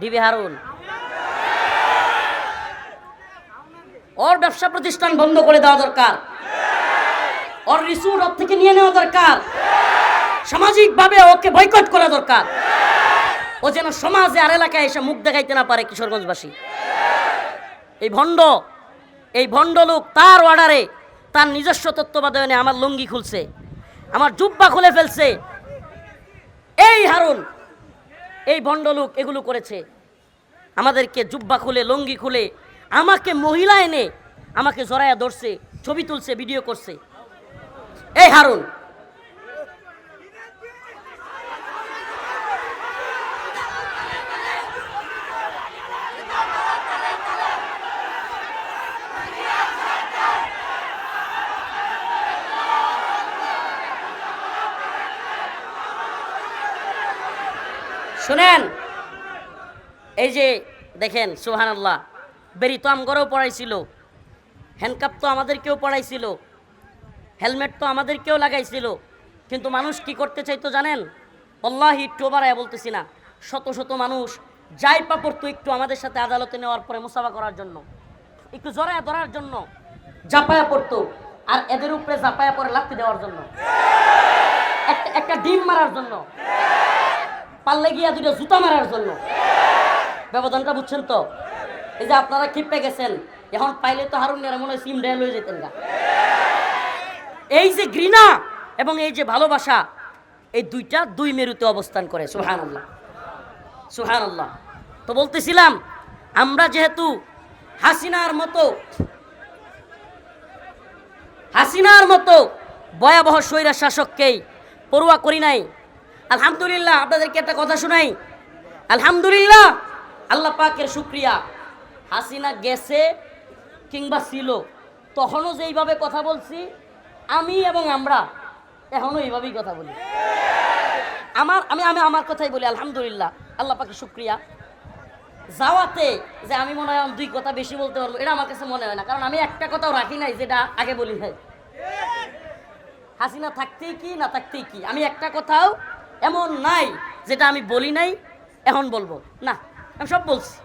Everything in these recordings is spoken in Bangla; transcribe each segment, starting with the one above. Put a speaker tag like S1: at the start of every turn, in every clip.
S1: ডিবি হারুন। ওর ব্যবসা প্রতিষ্ঠান বন্ধ করে দেওয়া দরকার। ওর রিসুট ওর থেকে নিয়ে নেওয়া দরকার। সামাজিকভাবে ওকে বয়কট করা দরকার। ও যেন সমাজে আর এলাকায় এসে মুখ দেখাইতে না পারে কিশোরগঞ্জবাসী। এই ভণ্ড এই ভণ্ড লোক তার অর্ডারে তার নিজস্ব তত্ত্বাবধানে আমার লুঙ্গি খুলছে, আমার জুব্বা খুলে ফেলছে। এই হারুন এই ভণ্ডলোক এগুলো করেছে। আমাদেরকে জুব্বা খুলে, লঙ্গি খুলে, আমাকে মহিলা এনে আমাকে জড়াইয়া ধরছে, ছবি তুলছে ভিডিও করছে। এই হারুন শুনেন, এই যে দেখেন সুহান আল্লাহ বেরি তো আমগরেও পড়াইছিল হ্যান্ডকাপ তো আমাদেরকেও পড়াইছিল হেলমেট তো আমাদেরকেও লাগাইছিল, কিন্তু মানুষ কি করতে চাইতো জানেন? অল্লাহি একটু বাড়ায় বলতেছি না, শত শত মানুষ যাই পা পড়তো একটু আমাদের সাথে আদালতে নেওয়ার পরে মুসাফা করার জন্য, একটু জড়ায় ধরার জন্য, জাপায়া পড়তো, আর এদের উপরে জাপায়া পরে লাত্তি দেওয়ার জন্য একটা ডিম মারার জন্য পারলে গিয়া দুটো জুতা মারার জন্য। ব্যবধানটা বুঝছেন তো? এই যে আপনারা ক্ষিপে গেছেন, এখন পাইলে তো হারুন মনে হয় সিম ডেল হয়ে যেতেন গা। এই যে ঘৃণা এবং এই যে ভালোবাসা, এই দুইটা দুই মেরুতে অবস্থান করে সুহান আল্লাহ সুহান আল্লাহ তো বলতেছিলাম, আমরা যেহেতু হাসিনার মতো হাসিনার মতো ভয়াবহ স্বৈরা শাসককেই পড়ুয়া করি নাই আলহামদুলিল্লাহ, আপনাদেরকে একটা কথা শোনাই। আলহামদুলিল্লাহ, আল্লাহ পাকের শুক্রিয়া। হাসিনা গেছে কিংবা ছিল, তখনও যেইভাবে কথা বলছি, আমি এবং আমরা এখনও এইভাবেই কথা বলি। আমার, আমি আমি আমার কথাই বলি, আলহামদুলিল্লাহ, আল্লাহ পাকের শুক্রিয়া। যাওয়াতে যে আমি মনে হয় দুই কথা বেশি বলতে পারব, এটা আমার কাছে মনে হয় না, কারণ আমি একটা কথাও রাখি নাই যেটা আগে বলি নাই। হাসিনা থাকতেই কি, না থাকতেই কি? আমি একটা কথাও এমন নাই যেটা আমি বলি নাই, এখন বলব। না, আমি সব বলছি।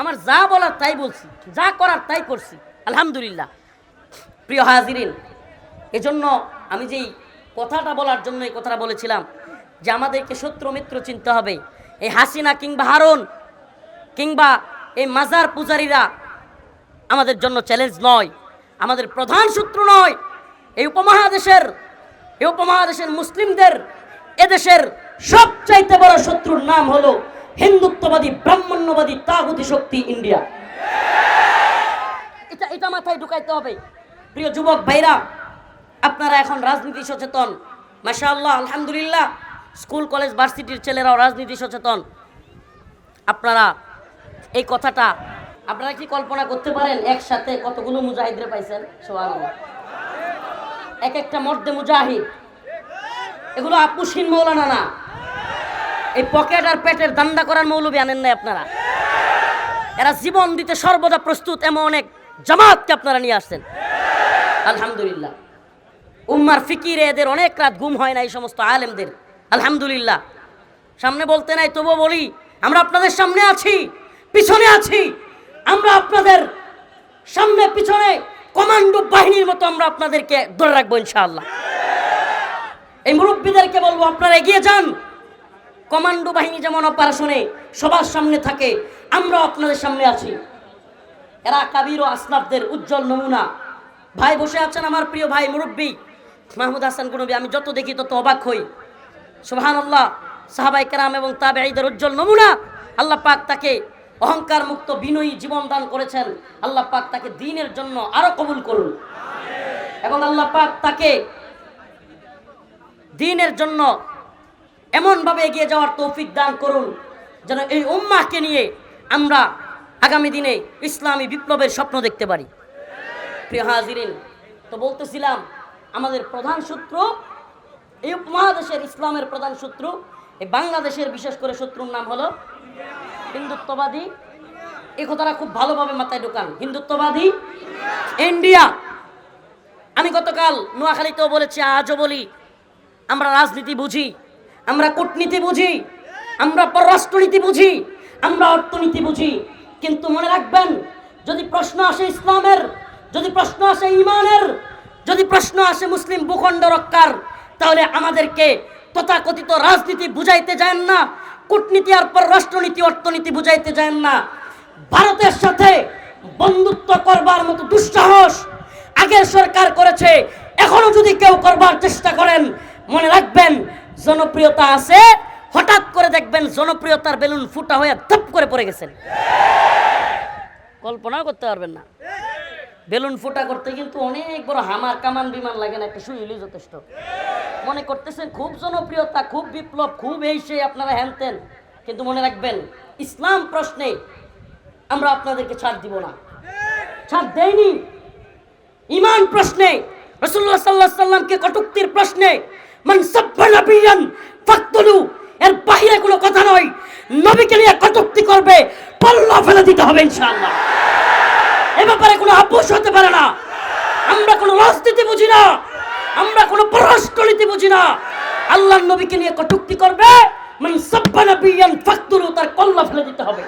S1: আমার যা বলার তাই বলছি, যা করার তাই করছি। আলহামদুলিল্লাহ। প্রিয় হাজিরিন, এজন্য আমি যেই কথাটা বলার জন্য এই কথাটা বলেছিলাম, যে আমাদেরকে শত্রু মিত্র চিনতে হবে। এই হাসিনা কিংবা হারুন, কিংবা এই মাজার পূজারীরা আমাদের জন্য চ্যালেঞ্জ নয়, আমাদের প্রধান শত্রু নয়। এই উপমহাদেশের এই উপমহাদেশের মুসলিমদের এদেশের সবচাইতে বড় শত্রুর নাম হলো হিন্দুত্ববাদী, ব্রাহ্মণ্যবাদী, তাগুতি শক্তি ইন্ডিয়া। এটা এটা মাথায় ঢুকাইতে হবে। প্রিয় যুবক ভাইরা, আপনারা এখন রাজনীতি সচেতন। মাশাআল্লাহ, আলহামদুলিল্লাহ। স্কুল, কলেজ, ভার্সিটির ছেলেরাও রাজনীতি সচেতন। আপনারা এই কথাটা, আপনারা কি কল্পনা করতে পারেন, একসাথে কতগুলো মুজাহিদরে পাইছেন? সোহানুল্লাহ এক একটা মর্দে মুজাহিদ। এগুলো আপুসিন মৌলানা না। এই পকেট আর পেটের দান্দা করার মৌলবি আনেন নাই আপনারা। এরা জীবন দিতে সর্বদা প্রস্তুত এমন অনেক জামাতকে আপনারা নিয়ে আসছেন। আলহামদুলিল্লাহ। উম্মার ফিকিরে এদের অনেক রাত ঘুম হয় না এই সমস্ত আলেমদের। আলহামদুলিল্লাহ। সামনে বলতে নাই, তবুও বলি, আমরা আপনাদের সামনে আছি, পিছনে আছি। আমরা আপনাদের সামনে, পিছনে কমান্ডো বাহিনীর মতো আমরা আপনাদেরকে ধরে রাখব ইনশাআল্লাহ। এই মুরব্বীদেরকে বলব, আপনারা এগিয়ে যান। কমান্ডো বাহিনী যেমন অপারেশনে সবার সামনে থাকে, আমরাও আপনাদের সামনে আছি। এরা কাবির ও আসলাফদের উজ্জ্বল নমুনা। ভাই বসে আছেন আমার প্রিয় ভাই মুরব্বী, মাহমুদ হাসান কুনবী আমি যত দেখি তত অবাক হই। সুবহান আল্লাহ সাহাবাই কেরাম এবং তাবেঈদের উজ্জ্বল নমুনা। আল্লাহ পাক তাকে অহংকার মুক্ত বিনয়ী জীবন দান করেছেন। আল্লাহ পাক তাকে দিনের জন্য আরও কবুল করুন। এবং আল্লাহ পাক তাকে দিনের জন্য এমনভাবে এগিয়ে যাওয়ার তৌফিক দান করুন, যেন এই উম্মাহকে নিয়ে আমরা আগামী দিনে ইসলামী বিপ্লবের স্বপ্ন দেখতে পারি। প্রিয় হাজিরিন, তো বলতেছিলাম, আমাদের প্রধান সূত্র এই উপমহাদেশের ইসলামের প্রধান শত্রু, এই বাংলাদেশের বিশেষ করে শত্রুর নাম হলো হিন্দুত্ববাদী। এই কথাটা খুব ভালোভাবে মাথায় ঢোকান, হিন্দুত্ববাদী ইন্ডিয়া। আমি গতকাল নোয়াখালীতেও বলেছি, আজও বলি আমরা রাজনীতি বুঝি, আমরা কূটনীতি বুঝি, আমরা পররাষ্ট্রনীতি বুঝি, আমরা অর্থনীতি বুঝি। কিন্তু মনে রাখবেন, যদি প্রশ্ন আসে ইসলামের, যদি প্রশ্ন আসে ইমানের, যদি প্রশ্ন আসে মুসলিম ভূখণ্ড রক্ষার, তাহলে আমাদেরকে তথাকথিত রাজনীতি বুঝাইতে যান না, কূটনীতি আর পররাষ্ট্রনীতি, অর্থনীতি বুঝাইতে যান না। ভারতের সাথে বন্ধুত্ব করবার মতো দুঃসাহস আগের সরকার করেছে, এখনও যদি কেউ করবার চেষ্টা করেন মনে রাখবেন, জনপ্রিয়তা আছে, হঠাৎ করে দেখবেন জনপ্রিয়তার বেলুন ফুটা হয়ে ধপ করে পড়ে গেছেন কল্পনাও করতে পারবেন না। বেলুন ফুটা করতে কিন্তু অনেক বড় হামার কামান বিমান লাগে না, একটা শুইলেই যথেষ্ট। মনে করতেছেন খুব জনপ্রিয়তা, খুব বিপ্লব, খুব এই সেই আপনারা হ্যানতেন। কিন্তু মনে রাখবেন, ইসলাম প্রশ্নে আমরা আপনাদেরকে ছাড় দিব না। ছাড় দেয়নি ইমান প্রশ্নে রসুল্লাহ সাল্লাহ সাল্লামকে কটুক্তির প্রশ্নে এর বাহিরে কোনো কথা নয়। নবীকে নিয়ে কটুক্তি করবে, পল্লা ফেলে দিতে হবে ইনশাআল্লাহ। এ ব্যাপারে কোনো আপোষ হতে পারে না। আমরা কোনো রাজনীতি বুঝি না। আমরা কোনো পররাষ্ট্রনীতি বুঝি না। আল্লাহর নবীকে নিয়ে কটুক্তি করবে, মান সাব্বা নাবিয়ান, ফাকতুলু, তার কল্লা ফেলে দিতে হবে।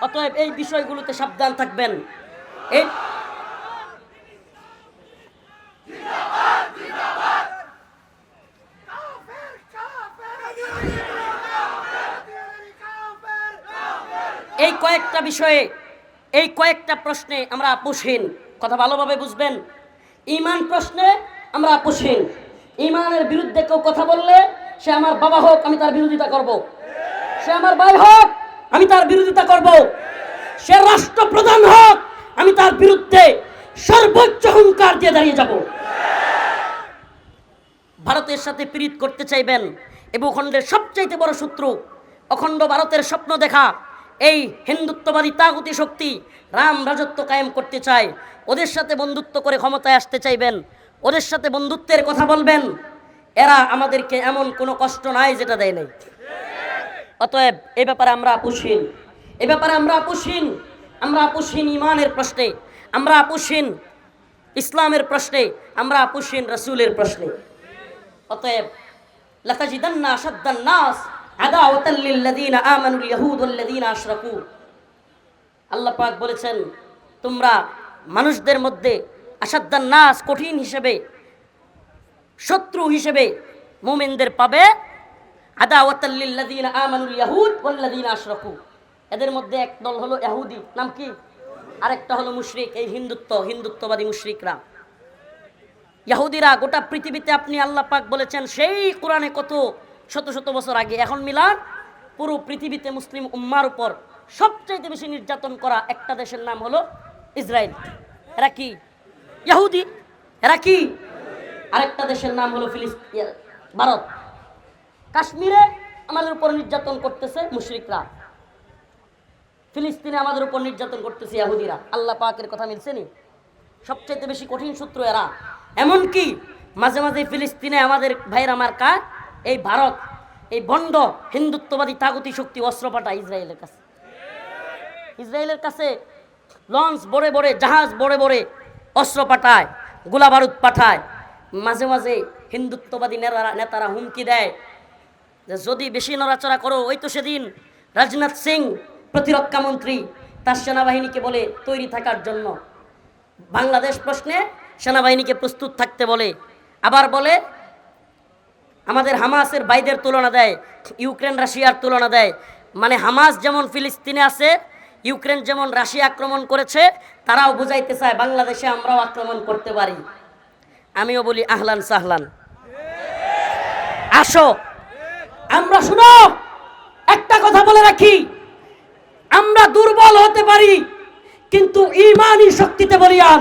S1: অতএব এই বিষয়গুলোতে সাবধান থাকবেন। এই এই কয়েকটা বিষয়ে, এই কয়েকটা প্রশ্নে আমরা আপোষহীন। কথা ভালোভাবে বুঝবেন? ইমান প্রশ্নে আমরা আপোষহীন। ইমানের বিরুদ্ধে কেউ কথা বললে সে আমার বাবা হোক, আমি তার বিরোধিতা করব। সে আমার ভাই হোক, আমি তার বিরোধিতা করব। সে রাষ্ট্রপ্রধান হোক, আমি তার বিরুদ্ধে সর্বোচ্চ হুঙ্কার দিয়ে দাঁড়িয়ে যাব। ভারতের সাথে পীড়িত করতে চাইবেন এ ভূখণ্ডের সবচাইতে বড় শত্রু, অখণ্ড ভারতের স্বপ্ন দেখা। এই হিন্দুত্ববাদী তাগুতি শক্তি রাম রাজত্ব কায়েম করতে চায়, ওদের সাথে বন্ধুত্ব করে ক্ষমতায় আসতে চাইবেন, ওদের সাথে বন্ধুত্বের কথা বলবেন, এরা আমাদেরকে এমন কোনো কষ্ট নাই যেটা দেয় নাই। অতএব এ ব্যাপারে আমরা আপুসীন এ ব্যাপারে আমরা আপুসীন আমরা আপুসীন ইমানের প্রশ্নে, আমরা আপুসীন ইসলামের প্রশ্নে, আমরা আপুসীন রসুলের প্রশ্নে। অতএব, লাতাজিদান্না আশাদ্দান নাস আদাওয়াতাল লিল্লাযীনা আমানুল ইয়াহুদ ওয়াল্লাযীনা আশরাকু। আল্লাহ পাক বলেছেন, তোমরা মানুষদের মধ্যে আসাদ্দান নাস কঠিন হিসেবে, শত্রু হিসেবে মুমিনদের পাবে। আদাওয়াতাল লিল্লাযীনা আমানুল ইয়াহুদ ওয়াল্লাযীনা আশরাকু। এদের মধ্যে এক দল হলো ইহুদি নাম কি? আরেকটা হলো মুশরিক, এই হিন্দুত্ব, হিন্দুত্ববাদী মুশরিকরা। ইয়াহুদিরা গোটা পৃথিবীতে আপনি আল্লাহ পাক বলেছেন, সেই কোরআনে কত শত শত বছর আগে এখন মিলান পুরো পৃথিবীতে মুসলিম উম্মার উপর সবচাইতে বেশি নির্যাতন করা একটা দেশের নাম হলো ইসরায়েল এরা কি? ইয়াহুদি। এরা কি? আরেকটা দেশের নাম হলো ফিলিস্তিন, ভারত। কাশ্মীরে আমাদের উপর নির্যাতন করতেছে মুশরিকরা। ফিলিস্তিনে আমাদের উপর নির্যাতন করতেছে ইয়াহুদিরা। আল্লাহ পাকের কথা মিলছে নি? সবচেয়ে বেশি কঠিন সূত্র এরা। এমনকি মাঝে মাঝে ফিলিস্তিনে আমাদের ভাইয়ের আমার কা এই ভারত, এই বন্ড হিন্দুত্ববাদী তাগতি শক্তি অস্ত্র পাঠায় ইসরায়েলের কাছে। ইসরায়েলের কাছে লঞ্চ বড়ে বড়ে, জাহাজ বড়ে বড়ে অস্ত্র পাঠায় গোলা বারুদ পাঠায়। মাঝে মাঝে হিন্দুত্ববাদী নেতারা নেতারা হুমকি দেয় যে যদি বেশি নড়াচড়া করো, ওই তো সেদিন রাজনাথ সিং, প্রতিরক্ষা মন্ত্রী, তার সেনাবাহিনীকে বলে তৈরি থাকার জন্য। বাংলাদেশ প্রশ্নে সেনাবাহিনীকে প্রস্তুত থাকতে বলে, আবার বলে আমাদের হামাসের বাইদের তুলনা দেয়, ইউক্রেন, রাশিয়ার তুলনা দেয়। মানে হামাস যেমন ফিলিস্তিনে আছে, ইউক্রেন যেমন রাশিয়া আক্রমণ করেছে, তারাও বুঝাইতে চায়, বাংলাদেশে আমরাও আক্রমণ করতে পারি। আমিও বলি আহলান সাহলান। আসো। আমরা শুনো, একটা কথা বলে রাখি, আমরা দুর্বল হতে পারি, কিন্তু ইমানই শক্তিতে বলিয়ান।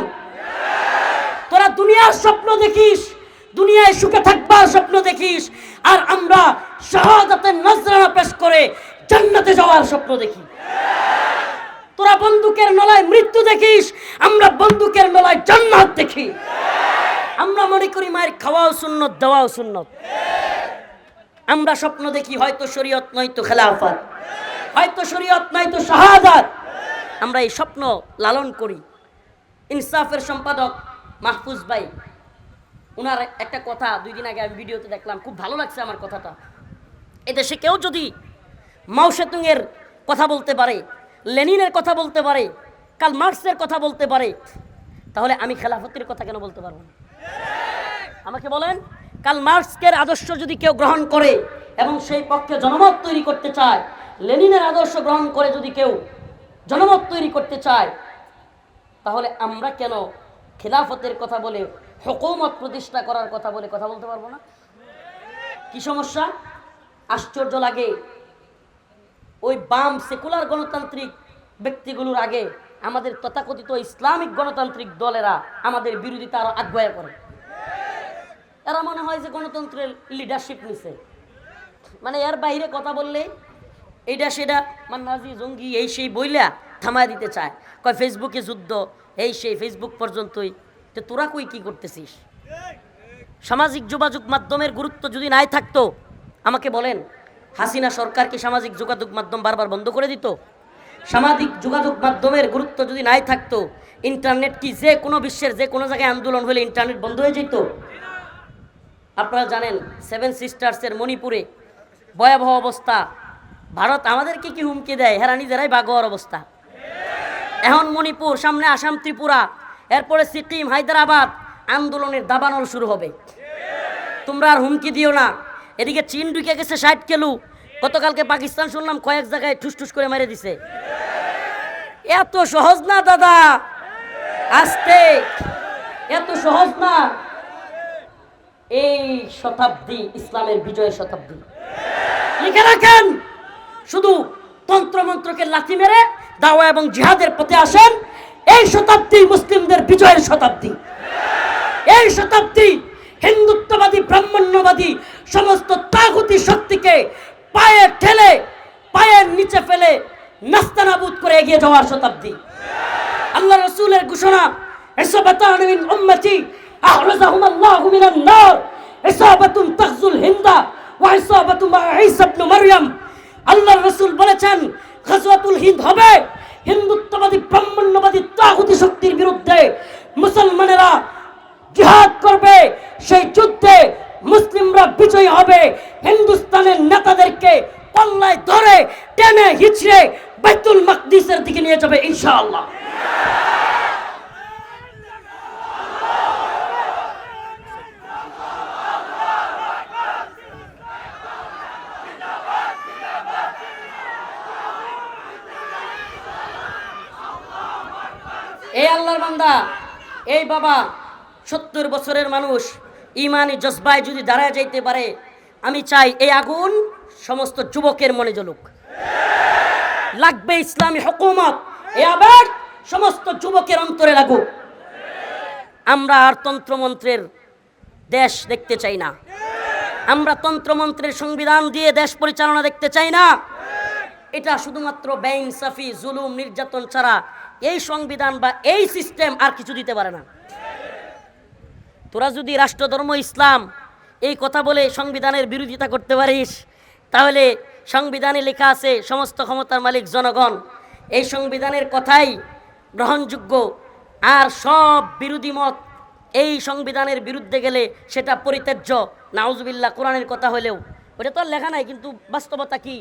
S1: তোরা দুনিয়ার স্বপ্ন দেখিস দুনিয়ায় সুখে থাকবার স্বপ্ন দেখিস, আর আমরা শাহাদাতের নজরানা পেশ করে জান্নাতে যাওয়ার স্বপ্ন দেখি। তোরা বন্দুকের নলায় মৃত্যু দেখিস, আমরা বন্দুকের নলায় জান্নাত দেখি। আমরা মনে করি মায়ের খাওয়াও সুন্নত, দেওয়াও সুন্নত। আমরা স্বপ্ন দেখি হয়তো শরীয়ত, নয়তো খেলাফত। হয়তো শরীয়ত, নয়তো শাহাদাত। আমরা এই স্বপ্ন লালন করি। ইনসাফের সম্পাদক মাহফুজ ভাই ওনার একটা কথা দুই দিন আগে আমি ভিডিওতে দেখলাম, খুব ভালো লাগছে আমার কথাটা। এদেশে কেউ যদি মাও সেতুংয়ের কথা বলতে পারে, লেনিনের কথা বলতে পারে কাল মার্কসের কথা বলতে পারে, তাহলে আমি খেলাফতের কথা কেন বলতে পারব না? আমাকে বলেন কাল মার্কসকের আদর্শ যদি কেউ গ্রহণ করে এবং সেই পক্ষে জনমত তৈরি করতে চায়, লেনিনের আদর্শ গ্রহণ করে যদি কেউ জনমত তৈরি করতে চায়, তাহলে আমরা কেন খেলাফতের কথা বলে হকুমত প্রতিষ্ঠা করার কথা বলে কথা বলতে পারব না? কি সমস্যা? আশ্চর্য লাগে। ওই বাম সেকুলার গণতান্ত্রিক ব্যক্তিগুলোর আগে আমাদের তথাকথিত ইসলামিক গণতান্ত্রিক দলেরা আমাদের বিরোধিতা আরও আগ্রহ করে। এরা মনে হয় যে গণতন্ত্রের লিডারশিপ নিছে। মানে এর বাইরে কথা বললে এইটা সেটা মান্নাজি জঙ্গি এই সেই বইলা থামায় দিতে চায়। কয়, ফেসবুকে যুদ্ধ, এই সেই ফেসবুক পর্যন্তই তো তোরা কই কি করতেছিস? সামাজিক যোগাযোগ মাধ্যমের গুরুত্ব যদি নাই থাকতো, আমাকে বলেন, হাসিনা সরকার কি সামাজিক যোগাযোগ মাধ্যম বারবার বন্ধ করে দিত? সামাজিক যোগাযোগ মাধ্যমের গুরুত্ব যদি নাই থাকতো, ইন্টারনেট কি যে কোনো বিশ্বের যে কোনো জায়গায় আন্দোলন হলে ইন্টারনেট বন্ধ হয়ে যেত? আপনারা জানেন সেভেন সিস্টার্সের মণিপুরে ভয়াবহ অবস্থা। ভারত আমাদেরকে কি হুমকি দেয়? হেরা নিজেরাই বাগোয়ার অবস্থা। এখন মণিপুর, সামনে আসাম, ত্রিপুরা এরপরে সিকিম, হায়দ্রাবাদ আন্দোলনের দাবানল শুরু হবে। তোমরা আর হুমকি দিও না। এদিকে চীন ঢুকে গেছে ষাট কেলু। গতকালকে পাকিস্তান, শুনলাম, কয়েক জায়গায় ঠুস ঠুস করে মেরে দিছে। এত সহজ না, দাদা? আসতে। এত সহজ না? এই শতাব্দী, ইসলামের বিজয়ের শতাব্দী। লিখে রাখেন। শুধু তন্ত্রমন্ত্রকে লাথি মেরে দাওয়া এবং জিহাদের পথে আসেন। এই শতাব্দী মুসলিমদের বিজয়ের শতাব্দী। এই শতাব্দী হিন্দুত্ববাদী, ব্রাহ্মণ্যবাদী, সমস্ত তাগুতি শক্তিকে পায়ে ঠেলে, পায়ের নিচে ফেলে নাস্তানাবুদ করে এগিয়ে যাওয়ার শতাব্দী। আল্লাহ রসুলের ঘোষণা ইসাবাতান মিন উম্মতি আহরাজাহুম আল্লাহু মিনান নার। ইসাবাতুন তাগজুল হিন্দা ওয়া ইসাবাতু মা ঈসা ইবনে মারইয়াম আল্লাহ রসুল বলেছেন, গাজওয়াতুল হিন্দ হবে হিন্দুত্ববাদী, ব্রাহ্মণ্যবাদী তাগুতি শক্তির বিরুদ্ধে মুসলমানেরা জিহাদ করবে। সেই যুদ্ধে মুসলিমরা বিজয়ী হবে। হিন্দুস্তানের নেতাদেরকে পাল্লায় ধরে টেনে হিচড়ে বাইতুল মাকদিসের দিকে নিয়ে যাবে ইনশাআল্লাহ এই আল্লাহর বান্দা। এই বাবা, সত্তর বছরের মানুষ, ইমানি জজবায় যদি দাঁড়ায় যাইতে পারে, আমি চাই এই আগুন সমস্ত যুবকের মনে জ্বলুক। লাগবে ইসলামী হকুমত, এ আবার সমস্ত যুবকের অন্তরে লাগুক। আমরা আর তন্ত্রমন্ত্রের দেশ দেখতে চাই না। আমরা তন্ত্রমন্ত্রের সংবিধান দিয়ে দেশ পরিচালনা দেখতে চাই না। এটা শুধুমাত্র বেইনসাফি, জুলুম, নির্যাতন ছাড়া এই সংবিধান বা এই সিস্টেম আর কিছু দিতে পারে না। তোরা যদি রাষ্ট্রধর্ম, ইসলাম এই কথা বলে সংবিধানের বিরোধিতা করতে পারিস, তাহলে সংবিধানে লেখা আছে, সমস্ত ক্ষমতার মালিক জনগণ, এই সংবিধানের কথাই গ্রহণযোগ্য। আর সব বিরোধী মত এই সংবিধানের বিরুদ্ধে গেলে সেটা পরিত্যাজ্য। নাউজবিল্লা কোরআনের কথা হলেও। ওটা তো লেখা নাই, কিন্তু বাস্তবতা কি?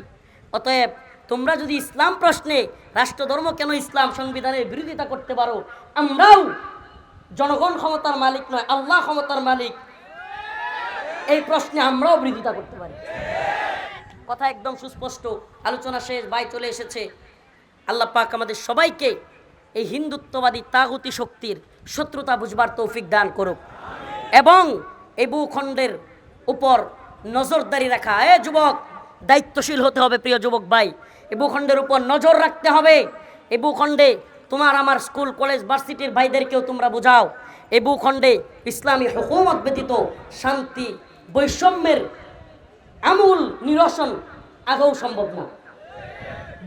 S1: অতএব তোমরা যদি ইসলাম প্রশ্নে, রাষ্ট্রধর্ম কেন ইসলাম সংবিধানের বিরোধিতা করতে পারো? আমরাও জনগণ ক্ষমতার মালিক নয়, আল্লাহ ক্ষমতার মালিক। এই প্রশ্নে আমরাও বিরোধিতা করতে পারি। কথা একদম সুস্পষ্ট, আলোচনা শেষ বাই চলে এসেছে। আল্লাহ পাক আমাদের সবাইকে এই হিন্দুত্ববাদী তাগতি শক্তির শত্রুতা বুঝবার তৌফিক দান করুক। এবং এই ভূখণ্ডের উপর নজরদারি রাখা। এ যুবক, দায়িত্বশীল হতে হবে প্রিয় যুবক ভাই। এই ভূখণ্ডের উপর নজর রাখতে হবে। এই ভূখণ্ডে তোমার আমার স্কুল, কলেজ, ভার্সিটির ভাইদেরকেও তোমরা বোঝাও। এই ভূখণ্ডে ইসলামী হুকুমত ব্যতীত শান্তি, বৈষম্যের আমূল নিরসন আগেও সম্ভব না।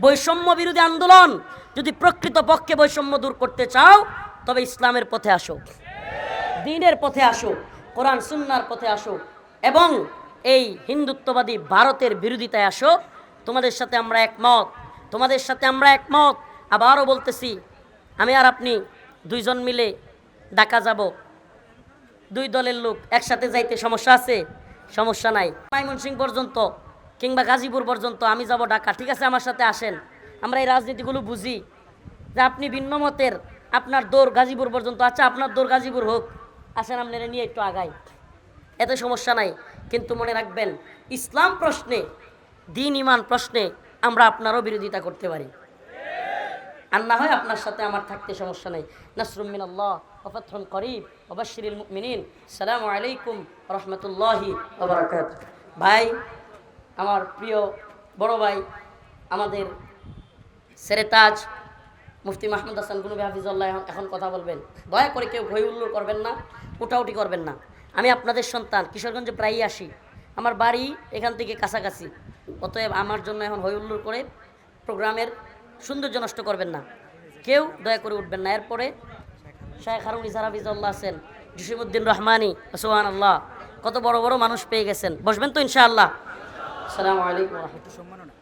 S1: বৈষম্য বিরোধী আন্দোলন যদি প্রকৃত পক্ষে বৈষম্য দূর করতে চাও, তবে ইসলামের পথে আসো। দিনের পথে আসো, কোরআন, সুন্নার পথে আসো এবং এই হিন্দুত্ববাদী ভারতের বিরোধিতায় আসো। তোমাদের সাথে আমরা একমত, তোমাদের সাথে আমরা একমত। আবারও বলতেছি, আমি আর আপনি দুইজন মিলে ঢাকা যাব। দুই দলের লোক একসাথে যাইতে সমস্যা আছে? সমস্যা নাই। ময়মনসিং পর্যন্ত কিংবা গাজীপুর পর্যন্ত আমি যাব ঢাকা। ঠিক আছে, আমার সাথে আসেন। আমরা এই রাজনীতিগুলো বুঝি। যে আপনি ভিন্ন মতের, আপনার দৌড় গাজীপুর পর্যন্ত। আচ্ছা আপনার দৌড় গাজীপুর হোক। আসেন, আপনারা নিয়ে একটু আগাই। এতে সমস্যা নাই। কিন্তু মনে রাখবেন, ইসলাম প্রশ্নে দিন ইমান প্রশ্নে আমরা আপনারও বিরোধিতা করতে পারি। আর না হয় আপনার সাথে আমার থাকতে সমস্যা নেই। নাসরুমিন আল্লাহ করিব ওবাশিরুল মুমিনিন। সালামু আলাইকুম রহমতুল্লাহি ভাই, আমার প্রিয় বড় ভাই, আমাদের সেরেতাজ মুফতি মাহমুদ হাসান গুনবি হাফিজুল্লাহ এখন- কথা বলবেন। দয়া করে কেউ হই হুল্লোড় করবেন না, উঠাউটি করবেন না। আমি আপনাদের সন্তান, কিশোরগঞ্জে প্রায়ই আসি। আমার বাড়ি এখান থেকে কাছাকাছি। অতএব আমার জন্য এখন হই হুল্লোড় করে প্রোগ্রামের সৌন্দর্য নষ্ট করবেন না। কেউ দয়া করে উঠবেন না। এরপরে শাহেখ হারুন ইসার হাফিজুল্লাহ আছেন জসিমুদ্দিন রহমানি সোহান আল্লাহ কত বড় বড় মানুষ পেয়ে গেছেন। বসবেন তো ইনশাআল্লাহ। আসসালামু আলাইকুম রহমতুল্লাহ।